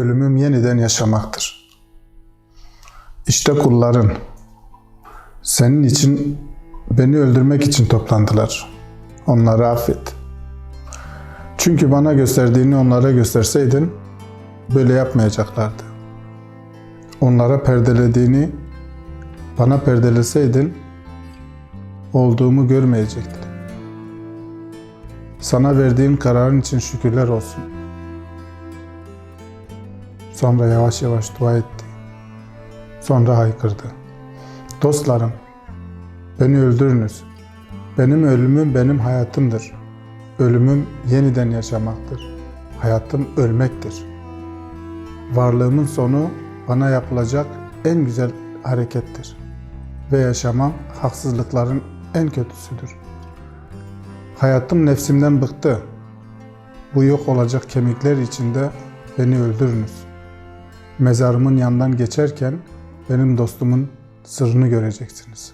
ölümüm yeniden yaşamaktır. İşte kulların senin için beni öldürmek için toplandılar. Onları affet. Çünkü bana gösterdiğini onlara gösterseydin böyle yapmayacaklardı. Onlara perdelediğini bana perdeleseydin olduğumu görmeyecektir. Sana verdiğim kararın için şükürler olsun. Sonra yavaş yavaş dua etti. Sonra haykırdı. Dostlarım, beni öldürünüz. Benim ölümüm benim hayatımdır. Ölümüm yeniden yaşamaktır. Hayatım ölmektir. Varlığımın sonu bana yapılacak en güzel harekettir. Ve yaşamam haksızlıkların en kötüsüdür. Hayatım nefsimden bıktı. Bu yok olacak kemikler içinde beni öldürünüz. Mezarımın yanından geçerken benim dostumun sırrını göreceksiniz.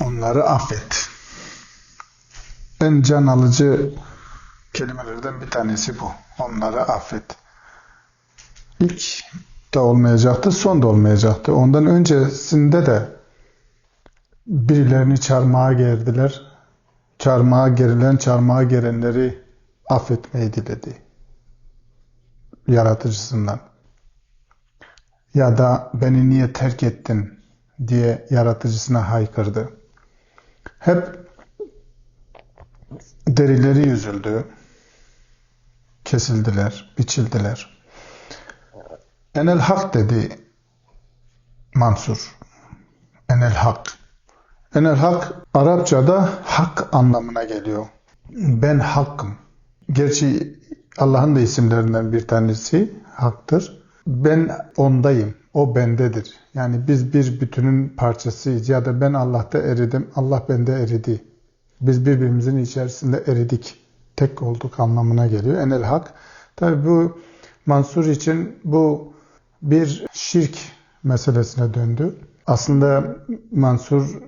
Onları affet. En can alıcı kelimelerden bir tanesi bu. Onları affet. İlk de olmayacaktı, son da olmayacaktı. Ondan öncesinde de birilerini çarmıha gerdiler. Çarmıha gerilen, çarmıha gerenleri affetmeyi diledi. Yaratıcısından. Ya da beni niye terk ettin diye yaratıcısına haykırdı. Hep derileri yüzüldü, kesildiler, biçildiler. Enel hak dedi Mansur. Enel hak. Enel hak Arapçada hak anlamına geliyor. Ben hakkım. Gerçi Allah'ın da isimlerinden bir tanesi haktır. Ben ondayım. O bendedir. Yani biz bir bütünün parçasıyız ya da ben Allah'ta eridim, Allah bende eridi. Biz birbirimizin içerisinde eridik. Tek olduk anlamına geliyor. Enel hak. Tabi bu Mansur için bu bir şirk meselesine döndü. Aslında Mansur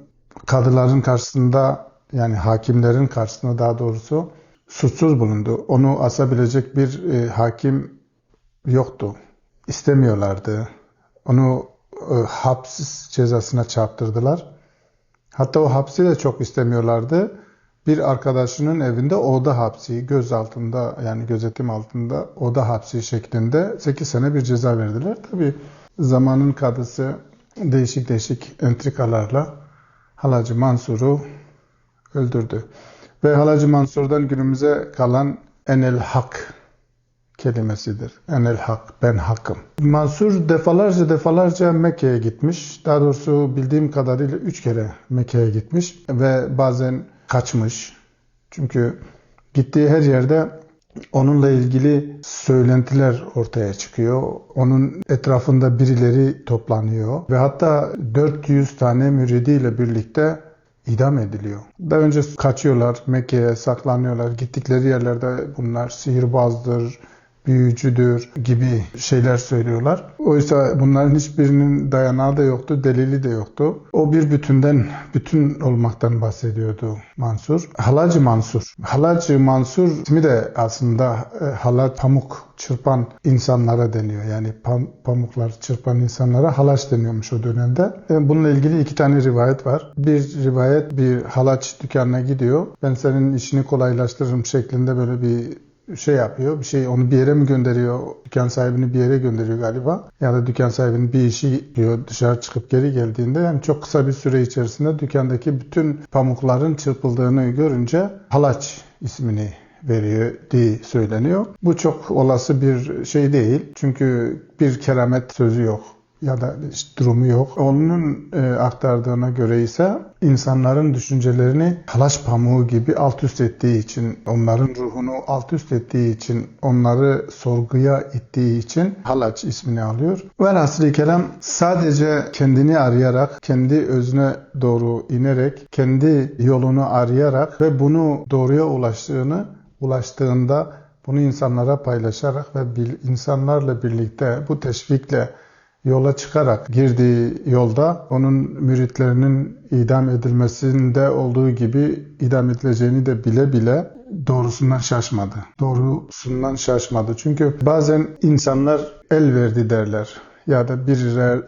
kadıların karşısında yani hakimlerin karşısında daha doğrusu suçsuz bulundu. Onu asabilecek bir e, hakim yoktu. İstemiyorlardı. Onu e, hapis cezasına çarptırdılar. Hatta o hapsi de çok istemiyorlardı. Bir arkadaşının evinde oda hapsi, göz altında yani gözetim altında oda hapsi şeklinde 8 sene bir ceza verdiler. Tabi zamanın kadısı değişik değişik entrikalarla Halacı Mansur'u öldürdü. Ve Halacı Mansur'dan günümüze kalan enel hak kelimesidir. Enel hak, ben hakkım. Mansur defalarca defalarca Mekke'ye gitmiş. Daha doğrusu bildiğim kadarıyla üç kere Mekke'ye gitmiş ve bazen kaçmış. Çünkü gittiği her yerde onunla ilgili söylentiler ortaya çıkıyor. Onun etrafında birileri toplanıyor ve hatta 400 tane müridiyle birlikte idam ediliyor. Daha önce kaçıyorlar, Mekke'ye saklanıyorlar. Gittikleri yerlerde bunlar sihirbazdır, büyücüdür gibi şeyler söylüyorlar. Oysa bunların hiçbirinin dayanağı da yoktu, delili de yoktu. O bir bütünden, bütün olmaktan bahsediyordu Mansur. Halacı Mansur. Halacı Mansur ismi de aslında e, halaç, pamuk çırpan insanlara deniyor. Yani pam, pamuklar çırpan insanlara halaç deniyormuş o dönemde. E, bununla ilgili iki tane rivayet var. Bir rivayet bir halaç dükkanına gidiyor. Ben senin işini kolaylaştırırım şeklinde böyle bir şey yapıyor. Bir şey onu bir yere mi gönderiyor? Dükkan sahibini bir yere gönderiyor galiba. Ya da dükkan sahibinin bir işi diyor dışarı çıkıp geri geldiğinde yani çok kısa bir süre içerisinde dükkandaki bütün pamukların çırpıldığını görünce halaç ismini veriyor diye söyleniyor. Bu çok olası bir şey değil. Çünkü bir keramet sözü yok ya da hiç durumu yok. Onun e, aktardığına göre ise insanların düşüncelerini halaç pamuğu gibi alt üst ettiği için, onların ruhunu alt üst ettiği için, onları sorguya ittiği için halaç ismini alıyor. Velhasıl kelam sadece kendini arayarak, kendi özüne doğru inerek, kendi yolunu arayarak ve bunu doğruya ulaştığını, ulaştığında bunu insanlara paylaşarak ve insanlarla birlikte bu teşvikle yola çıkarak girdiği yolda onun müritlerinin idam edilmesinde olduğu gibi idam edileceğini de bile bile doğrusundan şaşmadı. Doğrusundan şaşmadı. Çünkü bazen insanlar el verdi derler. Ya da bir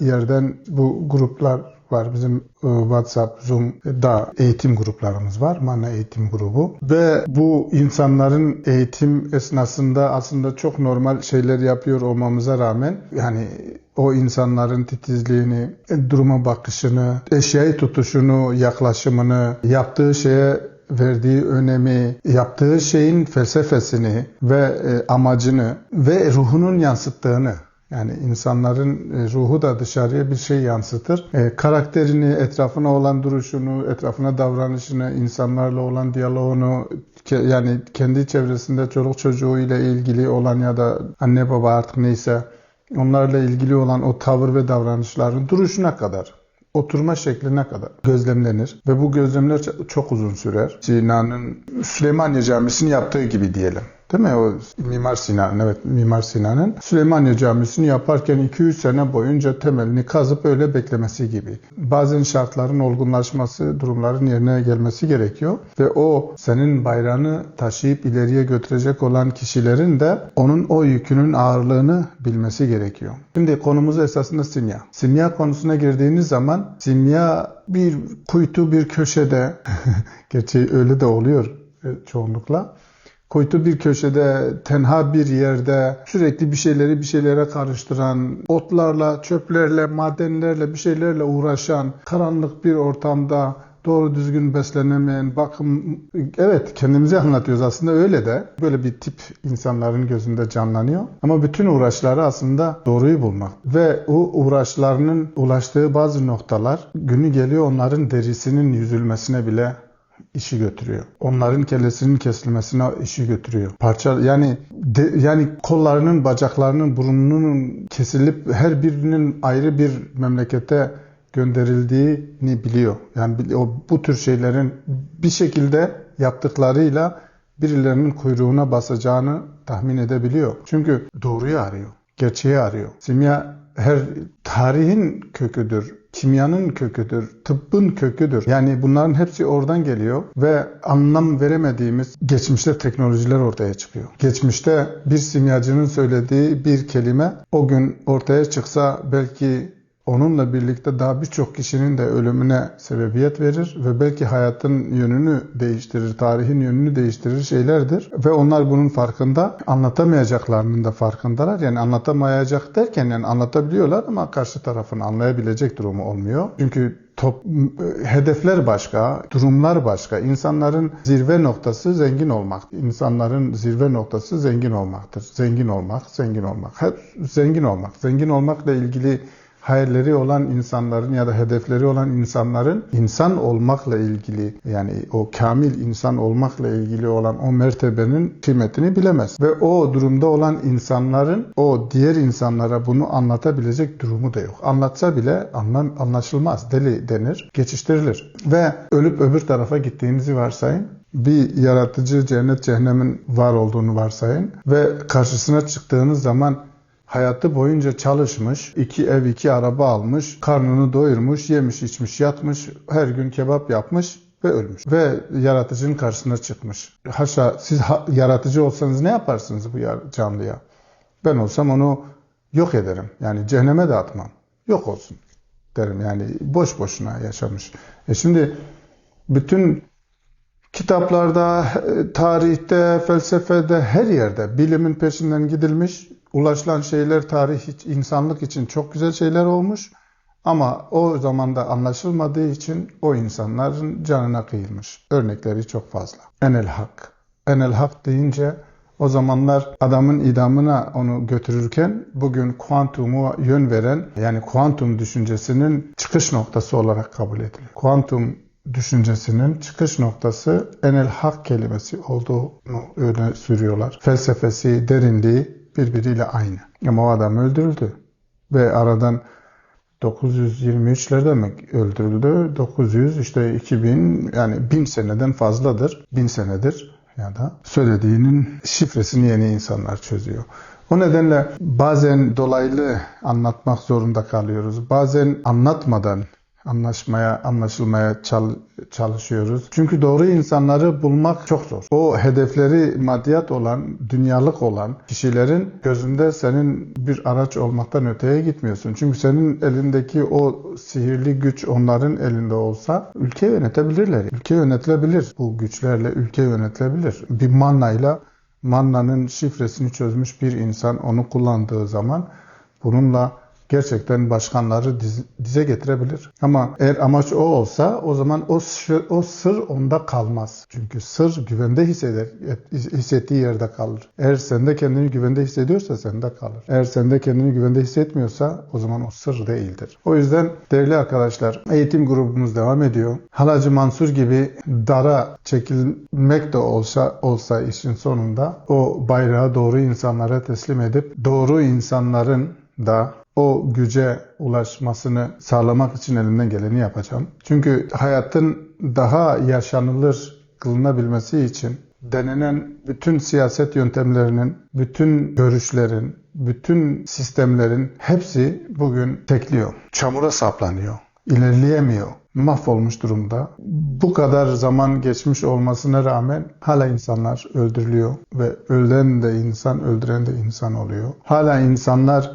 yerden bu gruplar var. Bizim e, WhatsApp, Zoom'da eğitim gruplarımız var. Mana eğitim grubu. Ve bu insanların eğitim esnasında aslında çok normal şeyler yapıyor olmamıza rağmen yani o insanların titizliğini, duruma bakışını, eşyayı tutuşunu, yaklaşımını, yaptığı şeye verdiği önemi, yaptığı şeyin felsefesini ve e, amacını ve ruhunun yansıttığını yani insanların e, ruhu da dışarıya bir şey yansıtır. E, karakterini, etrafına olan duruşunu, etrafına davranışını, insanlarla olan diyaloğunu, ke, yani kendi çevresinde çoluk çocuğu ile ilgili olan ya da anne baba artık neyse onlarla ilgili olan o tavır ve davranışların duruşuna kadar oturma şekline kadar gözlemlenir ve bu gözlemler çok uzun sürer. Sinan'ın Süleymaniye Camisi'ni yaptığı gibi diyelim. Değil mi? O Mimar Sinan, evet Mimar Sinan'ın Süleymaniye Camisi'ni yaparken 2-3 sene boyunca temelini kazıp öyle beklemesi gibi. Bazen şartların olgunlaşması, durumların yerine gelmesi gerekiyor. Ve o senin bayrağını taşıyıp ileriye götürecek olan kişilerin de onun o yükünün ağırlığını bilmesi gerekiyor. Şimdi konumuz esasında simya. Simya konusuna girdiğiniz zaman simya bir kuytu bir köşede, gerçi öyle de oluyor e, çoğunlukla kuytu bir köşede, tenha bir yerde sürekli bir şeyleri bir şeylere karıştıran, otlarla, çöplerle, madenlerle, bir şeylerle uğraşan, karanlık bir ortamda doğru düzgün beslenemeyen, bakım... Evet kendimizi anlatıyoruz aslında öyle de. Böyle bir tip insanların gözünde canlanıyor. Ama bütün uğraşları aslında doğruyu bulmak. Ve o uğraşlarının ulaştığı bazı noktalar günü geliyor onların derisinin yüzülmesine bile işi götürüyor. Onların kellesinin kesilmesine işi götürüyor. Parça yani de, yani kollarının, bacaklarının, burnunun kesilip her birinin ayrı bir memlekete gönderildiğini biliyor. Yani o bu tür şeylerin bir şekilde yaptıklarıyla birilerinin kuyruğuna basacağını tahmin edebiliyor. Çünkü doğruyu arıyor, gerçeği arıyor. Simya her tarihin köküdür kimyanın köküdür, tıbbın köküdür. Yani bunların hepsi oradan geliyor ve anlam veremediğimiz geçmişte teknolojiler ortaya çıkıyor. Geçmişte bir simyacının söylediği bir kelime o gün ortaya çıksa belki onunla birlikte daha birçok kişinin de ölümüne sebebiyet verir ve belki hayatın yönünü değiştirir, tarihin yönünü değiştirir şeylerdir. Ve onlar bunun farkında, anlatamayacaklarının da farkındalar. Yani anlatamayacak derken yani anlatabiliyorlar ama karşı tarafın anlayabilecek durumu olmuyor. Çünkü top, hedefler başka, durumlar başka. İnsanların zirve noktası zengin olmak. İnsanların zirve noktası zengin olmaktır. Zengin olmak, zengin olmak. Hep zengin olmak. Zengin olmakla ilgili hayalleri olan insanların ya da hedefleri olan insanların insan olmakla ilgili yani o kamil insan olmakla ilgili olan o mertebenin kıymetini bilemez. Ve o durumda olan insanların o diğer insanlara bunu anlatabilecek durumu da yok. Anlatsa bile anlam, anlaşılmaz. Deli denir, geçiştirilir. Ve ölüp öbür tarafa gittiğinizi varsayın bir yaratıcı cennet cehennemin var olduğunu varsayın ve karşısına çıktığınız zaman Hayatı boyunca çalışmış, iki ev iki araba almış, karnını doyurmuş, yemiş içmiş yatmış, her gün kebap yapmış ve ölmüş. Ve yaratıcının karşısına çıkmış. Haşa siz yaratıcı olsanız ne yaparsınız bu canlıya? Ben olsam onu yok ederim. Yani cehenneme de atmam. Yok olsun derim. Yani boş boşuna yaşamış. E şimdi bütün kitaplarda, tarihte, felsefede, her yerde bilimin peşinden gidilmiş ulaşılan şeyler tarih insanlık için çok güzel şeyler olmuş. Ama o zamanda anlaşılmadığı için o insanların canına kıyılmış. Örnekleri çok fazla. Enel hak. Enel hak deyince o zamanlar adamın idamına onu götürürken bugün kuantumu yön veren yani kuantum düşüncesinin çıkış noktası olarak kabul ediliyor. Kuantum düşüncesinin çıkış noktası enel hak kelimesi olduğunu öne sürüyorlar. Felsefesi, derinliği birbiriyle aynı. Ama o adam öldürüldü. Ve aradan 923'lerde mi öldürüldü? 900 işte 2000 yani 1000 seneden fazladır. 1000 senedir ya da söylediğinin şifresini yeni insanlar çözüyor. O nedenle bazen dolaylı anlatmak zorunda kalıyoruz. Bazen anlatmadan anlaşmaya, anlaşılmaya çalışıyoruz. Çünkü doğru insanları bulmak çok zor. O hedefleri maddiyat olan, dünyalık olan kişilerin gözünde senin bir araç olmaktan öteye gitmiyorsun. Çünkü senin elindeki o sihirli güç onların elinde olsa ülke yönetebilirler. Ülke yönetilebilir. Bu güçlerle ülke yönetilebilir. Bir mannayla mannanın şifresini çözmüş bir insan onu kullandığı zaman bununla gerçekten başkanları diz, dize getirebilir. Ama eğer amaç o olsa o zaman o, o sır onda kalmaz. Çünkü sır güvende hisseder, hissettiği yerde kalır. Eğer sende kendini güvende hissediyorsa sende kalır. Eğer sende kendini güvende hissetmiyorsa o zaman o sır değildir. O yüzden değerli arkadaşlar eğitim grubumuz devam ediyor. Halacı Mansur gibi dara çekilmek de olsa olsa işin sonunda o bayrağı doğru insanlara teslim edip doğru insanların da o güce ulaşmasını sağlamak için elimden geleni yapacağım. Çünkü hayatın daha yaşanılır kılınabilmesi için denenen bütün siyaset yöntemlerinin, bütün görüşlerin, bütün sistemlerin hepsi bugün tekliyor. Çamura saplanıyor, ilerleyemiyor mahvolmuş durumda. Bu kadar zaman geçmiş olmasına rağmen hala insanlar öldürülüyor ve ölen de insan, öldüren de insan oluyor. Hala insanlar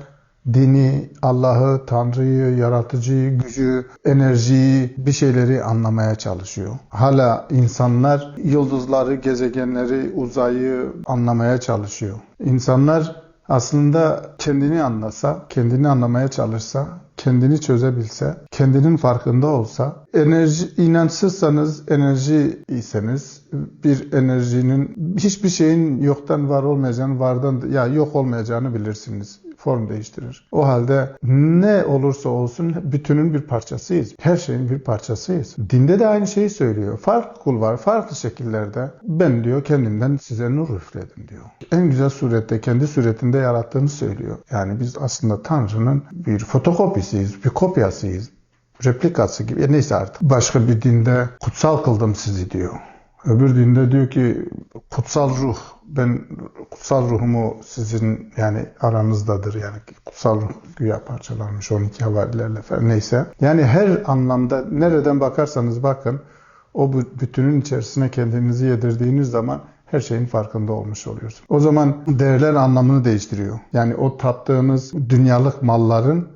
dini, Allah'ı, Tanrı'yı, yaratıcıyı, gücü, enerjiyi, bir şeyleri anlamaya çalışıyor. Hala insanlar yıldızları, gezegenleri, uzayı anlamaya çalışıyor. İnsanlar aslında kendini anlasa, kendini anlamaya çalışsa, kendini çözebilse, kendinin farkında olsa, enerji inançsızsanız, enerji iseniz, bir enerjinin hiçbir şeyin yoktan var olmayacağını, vardan ya yok olmayacağını bilirsiniz form değiştirir. O halde ne olursa olsun bütünün bir parçasıyız. Her şeyin bir parçasıyız. Dinde de aynı şeyi söylüyor. Farklı kul var, farklı şekillerde. Ben diyor kendimden size nur üfledim diyor. En güzel surette, kendi suretinde yarattığını söylüyor. Yani biz aslında Tanrı'nın bir fotokopisiyiz, bir kopyasıyız replikası gibi. E neyse artık. Başka bir dinde kutsal kıldım sizi diyor. Öbür dinde diyor ki kutsal ruh ben kutsal ruhumu sizin yani aranızdadır yani kutsal ruh güya parçalanmış 12 havarilerle falan neyse. Yani her anlamda nereden bakarsanız bakın o bütünün içerisine kendinizi yedirdiğiniz zaman her şeyin farkında olmuş oluyorsunuz. O zaman değerler anlamını değiştiriyor. Yani o tattığınız dünyalık malların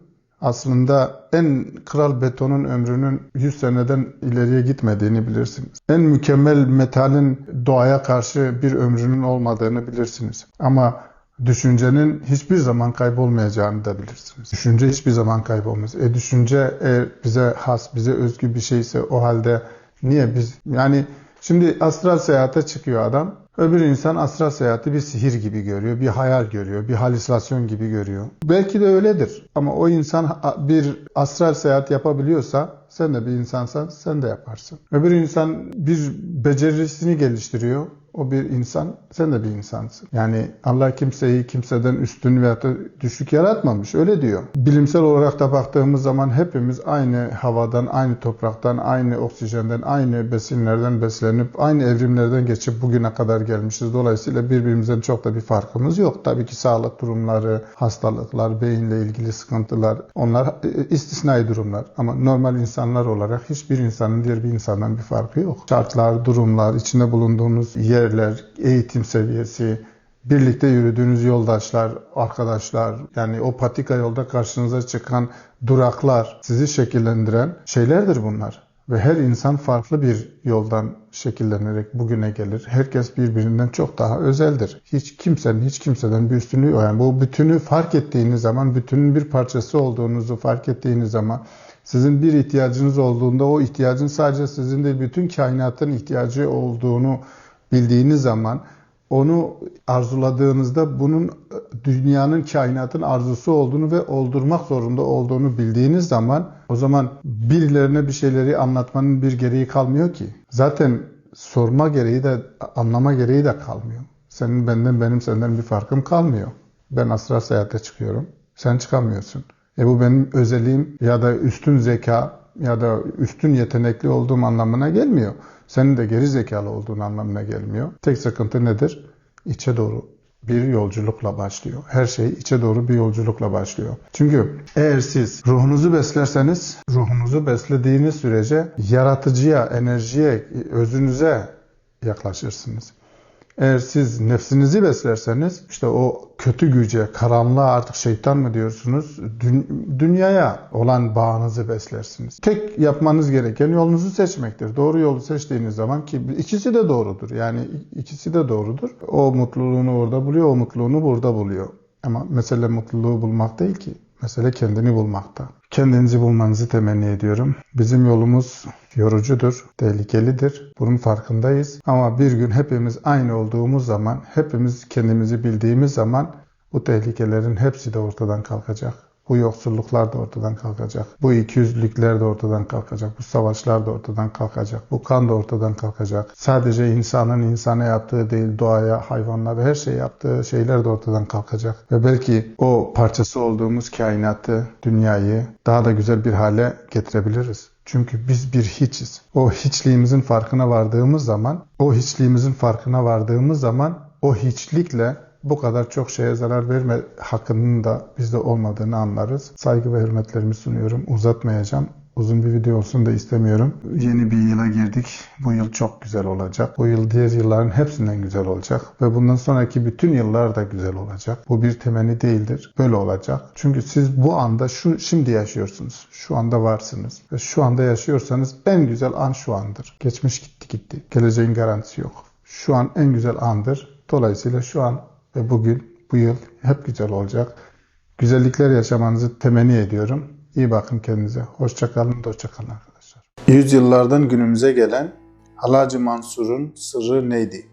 aslında en kral betonun ömrünün 100 seneden ileriye gitmediğini bilirsiniz. En mükemmel metalin doğaya karşı bir ömrünün olmadığını bilirsiniz. Ama düşüncenin hiçbir zaman kaybolmayacağını da bilirsiniz. Düşünce hiçbir zaman kaybolmaz. E düşünce eğer bize has, bize özgü bir şeyse o halde niye biz yani şimdi astral seyahate çıkıyor adam. Öbür insan astral seyahati bir sihir gibi görüyor, bir hayal görüyor, bir halüsinasyon gibi görüyor. Belki de öyledir ama o insan bir astral seyahat yapabiliyorsa sen de bir insansan sen de yaparsın. Öbür insan bir becerisini geliştiriyor o bir insan, sen de bir insansın. Yani Allah kimseyi kimseden üstün veya düşük yaratmamış. Öyle diyor. Bilimsel olarak da baktığımız zaman hepimiz aynı havadan, aynı topraktan, aynı oksijenden, aynı besinlerden beslenip, aynı evrimlerden geçip bugüne kadar gelmişiz. Dolayısıyla birbirimizden çok da bir farkımız yok. Tabii ki sağlık durumları, hastalıklar, beyinle ilgili sıkıntılar, onlar istisnai durumlar. Ama normal insanlar olarak hiçbir insanın diğer bir insandan bir farkı yok. Şartlar, durumlar, içinde bulunduğunuz yer değerler, eğitim seviyesi, birlikte yürüdüğünüz yoldaşlar, arkadaşlar, yani o patika yolda karşınıza çıkan duraklar sizi şekillendiren şeylerdir bunlar. Ve her insan farklı bir yoldan şekillenerek bugüne gelir. Herkes birbirinden çok daha özeldir. Hiç kimsenin hiç kimseden bir üstünlüğü yok. Yani bu bütünü fark ettiğiniz zaman, bütünün bir parçası olduğunuzu fark ettiğiniz zaman sizin bir ihtiyacınız olduğunda o ihtiyacın sadece sizin de bütün kainatın ihtiyacı olduğunu bildiğiniz zaman onu arzuladığınızda bunun dünyanın kainatın arzusu olduğunu ve oldurmak zorunda olduğunu bildiğiniz zaman o zaman birilerine bir şeyleri anlatmanın bir gereği kalmıyor ki. Zaten sorma gereği de anlama gereği de kalmıyor. Senin benden benim senden bir farkım kalmıyor. Ben asra seyahate çıkıyorum. Sen çıkamıyorsun. E bu benim özelliğim ya da üstün zeka ya da üstün yetenekli olduğum anlamına gelmiyor. Senin de geri zekalı olduğun anlamına gelmiyor. Tek sıkıntı nedir? İçe doğru bir yolculukla başlıyor. Her şey içe doğru bir yolculukla başlıyor. Çünkü eğer siz ruhunuzu beslerseniz, ruhunuzu beslediğiniz sürece yaratıcıya, enerjiye, özünüze yaklaşırsınız. Eğer siz nefsinizi beslerseniz işte o kötü güce, karanlığa artık şeytan mı diyorsunuz? dü- dünyaya olan bağınızı beslersiniz. Tek yapmanız gereken yolunuzu seçmektir. Doğru yolu seçtiğiniz zaman ki ikisi de doğrudur. Yani ikisi de doğrudur. O mutluluğunu orada buluyor, o mutluluğunu burada buluyor. Ama mesele mutluluğu bulmak değil ki. Mesele kendini bulmakta. Kendinizi bulmanızı temenni ediyorum. Bizim yolumuz yorucudur, tehlikelidir. Bunun farkındayız. Ama bir gün hepimiz aynı olduğumuz zaman, hepimiz kendimizi bildiğimiz zaman bu tehlikelerin hepsi de ortadan kalkacak. Bu yoksulluklar da ortadan kalkacak. Bu ikiyüzlülükler de ortadan kalkacak. Bu savaşlar da ortadan kalkacak. Bu kan da ortadan kalkacak. Sadece insanın insana yaptığı değil, doğaya, hayvanlara, her şey yaptığı şeyler de ortadan kalkacak. Ve belki o parçası olduğumuz kainatı, dünyayı daha da güzel bir hale getirebiliriz. Çünkü biz bir hiçiz. O hiçliğimizin farkına vardığımız zaman, o hiçliğimizin farkına vardığımız zaman o hiçlikle bu kadar çok şeye zarar verme hakkının da bizde olmadığını anlarız. Saygı ve hürmetlerimi sunuyorum. Uzatmayacağım. Uzun bir video olsun da istemiyorum. Yeni bir yıla girdik. Bu yıl çok güzel olacak. Bu yıl diğer yılların hepsinden güzel olacak. Ve bundan sonraki bütün yıllar da güzel olacak. Bu bir temenni değildir. Böyle olacak. Çünkü siz bu anda şu şimdi yaşıyorsunuz. Şu anda varsınız. Ve şu anda yaşıyorsanız en güzel an şu andır. Geçmiş gitti gitti. Geleceğin garantisi yok. Şu an en güzel andır. Dolayısıyla şu an ve bugün, bu yıl hep güzel olacak. Güzellikler yaşamanızı temenni ediyorum. İyi bakın kendinize. Hoşça kalın, hoşça kalın arkadaşlar. Yüzyıllardan günümüze gelen Halacı Mansur'un sırrı neydi?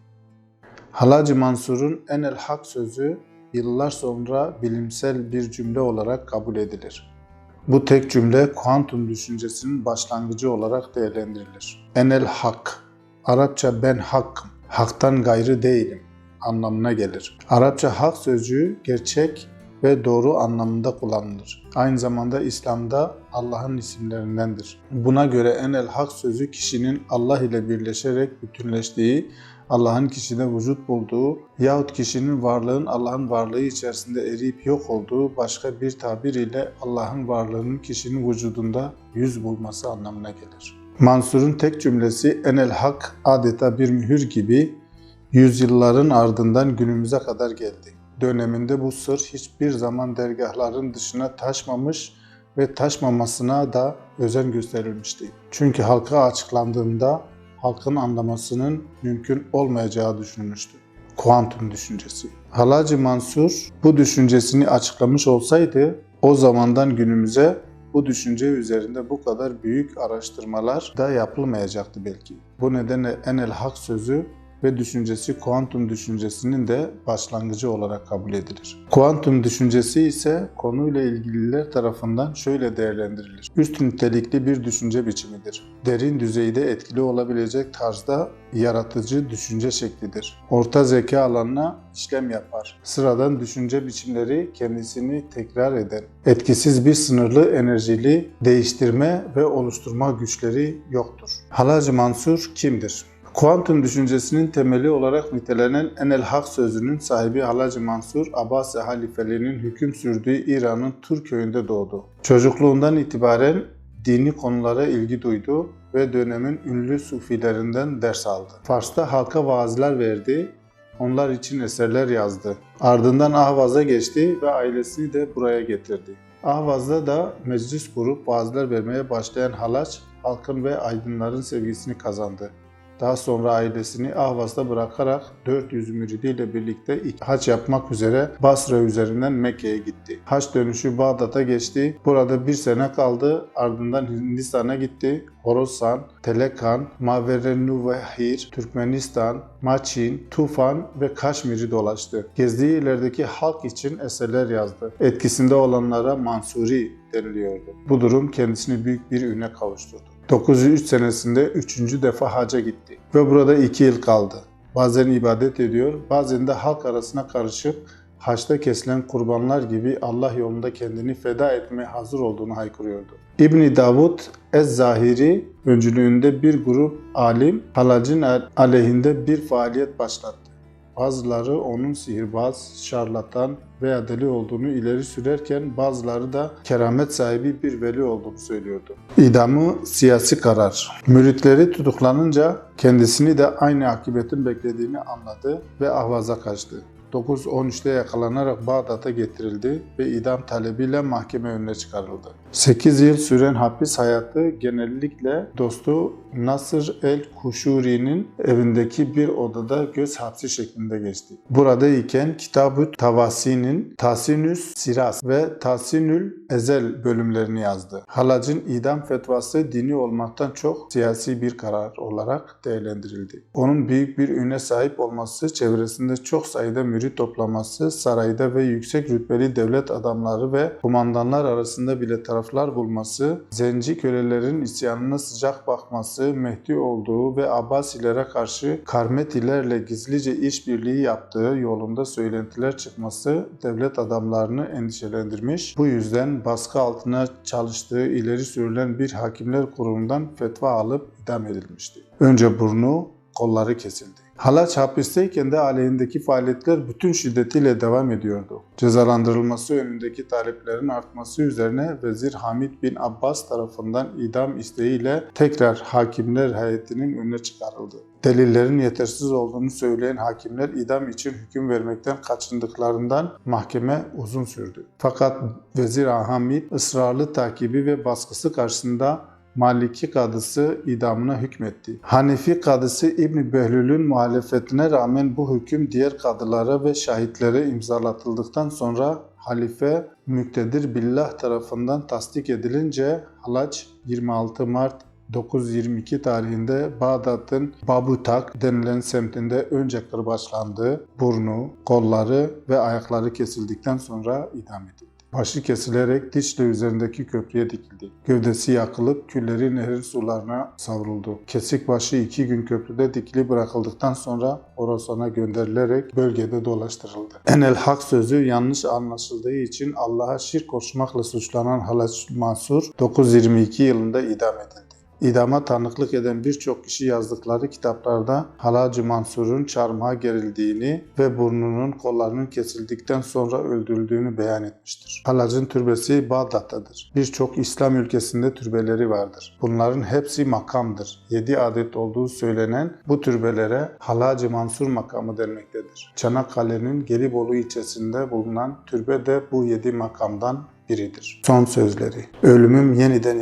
Halacı Mansur'un enel hak sözü yıllar sonra bilimsel bir cümle olarak kabul edilir. Bu tek cümle kuantum düşüncesinin başlangıcı olarak değerlendirilir. Enel hak, Arapça ben hakkım, haktan gayrı değilim anlamına gelir. Arapça hak sözcüğü gerçek ve doğru anlamında kullanılır. Aynı zamanda İslam'da Allah'ın isimlerindendir. Buna göre enel hak sözü kişinin Allah ile birleşerek bütünleştiği, Allah'ın kişide vücut bulduğu yahut kişinin varlığın Allah'ın varlığı içerisinde eriyip yok olduğu başka bir tabir ile Allah'ın varlığının kişinin vücudunda yüz bulması anlamına gelir. Mansur'un tek cümlesi enel hak adeta bir mühür gibi yüzyılların ardından günümüze kadar geldi. Döneminde bu sır hiçbir zaman dergahların dışına taşmamış ve taşmamasına da özen gösterilmişti. Çünkü halka açıklandığında halkın anlamasının mümkün olmayacağı düşünülmüştü. Kuantum düşüncesi. Halacı Mansur bu düşüncesini açıklamış olsaydı o zamandan günümüze bu düşünce üzerinde bu kadar büyük araştırmalar da yapılmayacaktı belki. Bu nedenle enel hak sözü ve düşüncesi kuantum düşüncesinin de başlangıcı olarak kabul edilir. Kuantum düşüncesi ise konuyla ilgililer tarafından şöyle değerlendirilir. Üst nitelikli bir düşünce biçimidir. Derin düzeyde etkili olabilecek tarzda yaratıcı düşünce şeklidir. Orta zeka alanına işlem yapar. Sıradan düşünce biçimleri kendisini tekrar eden, etkisiz bir sınırlı enerjili değiştirme ve oluşturma güçleri yoktur. Halacı Mansur kimdir? Kuantum düşüncesinin temeli olarak nitelenen Enel Hak sözünün sahibi Halacı Mansur, Abbasi halifeliğinin hüküm sürdüğü İran'ın Tur köyünde doğdu. Çocukluğundan itibaren dini konulara ilgi duydu ve dönemin ünlü sufilerinden ders aldı. Fars'ta halka vaazlar verdi, onlar için eserler yazdı. Ardından Ahvaz'a geçti ve ailesini de buraya getirdi. Ahvaz'da da meclis kurup vaazlar vermeye başlayan Halaç, halkın ve aydınların sevgisini kazandı. Daha sonra ailesini Ahvaz'da bırakarak 400 müridiyle birlikte haç yapmak üzere Basra üzerinden Mekke'ye gitti. Haç dönüşü Bağdat'a geçti. Burada bir sene kaldı. Ardından Hindistan'a gitti. Horasan, Telekan, Maverenuvehir, Türkmenistan, Maçin, Tufan ve Kaşmir'i dolaştı. Gezdiği ilerideki halk için eserler yazdı. Etkisinde olanlara Mansuri deniliyordu. Bu durum kendisini büyük bir üne kavuşturdu. 903 senesinde üçüncü defa haca gitti ve burada iki yıl kaldı. Bazen ibadet ediyor, bazen de halk arasına karışıp haçta kesilen kurbanlar gibi Allah yolunda kendini feda etmeye hazır olduğunu haykırıyordu. İbni Davud Ez-Zahiri öncülüğünde bir grup alim halacın aleyhinde bir faaliyet başlattı. Bazıları onun sihirbaz, şarlatan veya deli olduğunu ileri sürerken bazıları da keramet sahibi bir veli olduğunu söylüyordu. İdamı siyasi karar. Müritleri tutuklanınca kendisini de aynı akıbetin beklediğini anladı ve ahvaza kaçtı. 9-13'te yakalanarak Bağdat'a getirildi ve idam talebiyle mahkeme önüne çıkarıldı. 8 yıl süren hapis hayatı genellikle dostu Nasır el-Kuşuri'nin evindeki bir odada göz hapsi şeklinde geçti. Burada iken Kitab-ı Tavasi'nin Tasinüs Siras ve Tasinül Ezel bölümlerini yazdı. Halacın idam fetvası dini olmaktan çok siyasi bir karar olarak değerlendirildi. Onun büyük bir üne sahip olması, çevresinde çok sayıda mürit toplaması, sarayda ve yüksek rütbeli devlet adamları ve kumandanlar arasında bile taraflar bulması, zenci kölelerin isyanına sıcak bakması, Mehdi olduğu ve Abbasilere karşı Karmetilerle gizlice işbirliği yaptığı yolunda söylentiler çıkması devlet adamlarını endişelendirmiş. Bu yüzden baskı altına çalıştığı ileri sürülen bir hakimler kurumundan fetva alıp idam edilmişti. Önce burnu, kolları kesildi. Halaç hapisteyken de aleyhindeki faaliyetler bütün şiddetiyle devam ediyordu. Cezalandırılması önündeki taleplerin artması üzerine Vezir Hamid bin Abbas tarafından idam isteğiyle tekrar hakimler heyetinin önüne çıkarıldı. Delillerin yetersiz olduğunu söyleyen hakimler idam için hüküm vermekten kaçındıklarından mahkeme uzun sürdü. Fakat Vezir Hamid ısrarlı takibi ve baskısı karşısında Maliki kadısı idamına hükmetti. Hanefi kadısı İbn Behlül'ün muhalefetine rağmen bu hüküm diğer kadılara ve şahitlere imzalatıldıktan sonra halife Müktedir Billah tarafından tasdik edilince Halaç 26 Mart 922 tarihinde Bağdat'ın Babutak denilen semtinde önce kırbaçlandı, burnu, kolları ve ayakları kesildikten sonra idam edildi. Başı kesilerek Diçle üzerindeki köprüye dikildi. Gövdesi yakılıp külleri nehrin sularına savruldu. Kesik başı iki gün köprüde dikili bırakıldıktan sonra Horasan'a gönderilerek bölgede dolaştırıldı. Enel Hak sözü yanlış anlaşıldığı için Allah'a şirk koşmakla suçlanan Halaç Mansur 922 yılında idam edildi. İdama tanıklık eden birçok kişi yazdıkları kitaplarda Halacı Mansur'un çarmıha gerildiğini ve burnunun kollarının kesildikten sonra öldürüldüğünü beyan etmiştir. Halacın türbesi Bağdat'tadır. Birçok İslam ülkesinde türbeleri vardır. Bunların hepsi makamdır. 7 adet olduğu söylenen bu türbelere Halacı Mansur makamı denmektedir. Çanakkale'nin Gelibolu ilçesinde bulunan türbe de bu 7 makamdan biridir. Son sözleri. Ölümüm yeniden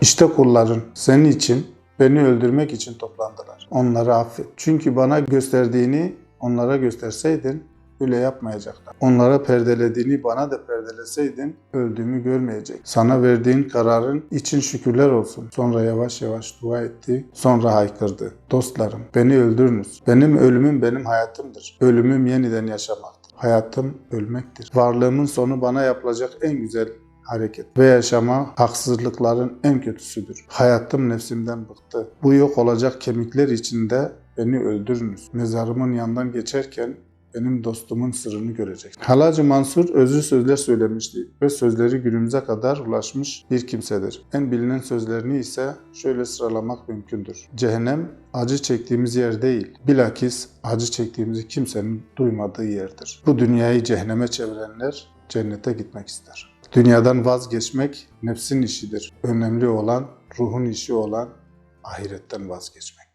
İşte kulların senin için, beni öldürmek için toplandılar. Onları affet. Çünkü bana gösterdiğini onlara gösterseydin öyle yapmayacaklar. Onlara perdelediğini bana da perdeleseydin öldüğümü görmeyecek. Sana verdiğin kararın için şükürler olsun. Sonra yavaş yavaş dua etti. Sonra haykırdı. Dostlarım beni öldürünüz. Benim ölümüm benim hayatımdır. Ölümüm yeniden yaşamaktır. Hayatım ölmektir. Varlığımın sonu bana yapılacak en güzel hareket ve yaşama haksızlıkların en kötüsüdür. Hayatım nefsimden bıktı. Bu yok olacak kemikler içinde beni öldürünüz. Mezarımın yanından geçerken benim dostumun sırrını görecek. Halacı Mansur özlü sözler söylemişti ve sözleri günümüze kadar ulaşmış bir kimsedir. En bilinen sözlerini ise şöyle sıralamak mümkündür. Cehennem acı çektiğimiz yer değil, bilakis acı çektiğimizi kimsenin duymadığı yerdir. Bu dünyayı cehenneme çevirenler cennete gitmek ister. Dünyadan vazgeçmek nefsin işidir. Önemli olan, ruhun işi olan ahiretten vazgeçmek.